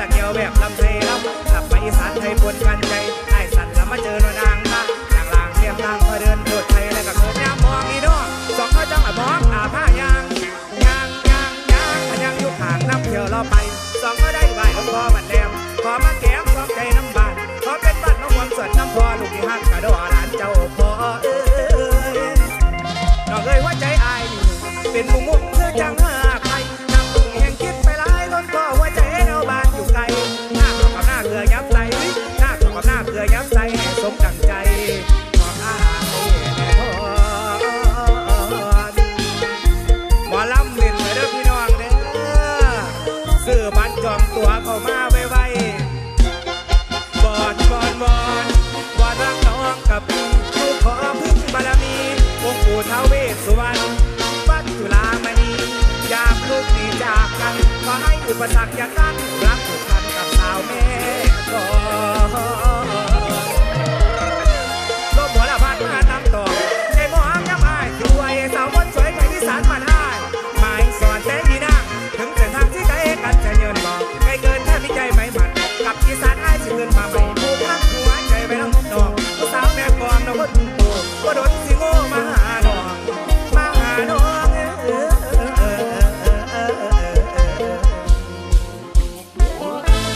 ละเกียวแบบลำไทยรับกลับไปอีสานไทยปนกันใจไอ้สันแล้วมาเจอหนอนางมะต่างลางเรียมทางพอเดินโดดไทยแล้วก็เกิดน้ำมองอีดอกสองข้อจังละมอมอาผ้ายางยางยางยางพยังอยู่ห่างน้ำเที่ยวรอไปสองข้อได้ใบของพ่อบัดแดงขอมาแก้มขอใจน้ำบานขอเป็นบ้านน้องหวงสวนน้ำพ่อลูกที่หักกระโดดหลานเจ้าพ่อเอ้ยน้องเอ้ยว่าใจอายเป็นมุมมุมเธอจังเอ้ เข้ากับหน้าเกลือยับใสสมดังใจบอกอายแน่ทอหมอลำเล่นไปเด้อพี่น้องเด้อซื้อบัตรจองตั๋วเข้ามาไว้ไวบอนบอนบอนบอนรักน้องกับพี่ลูกขอพึ่งบารมีองค์ปู่ท้าวเวสสุวรรณวัดจุฬามณียามลูกหนีจากกันขอให้อุปสรรคอย่ากั้นรัก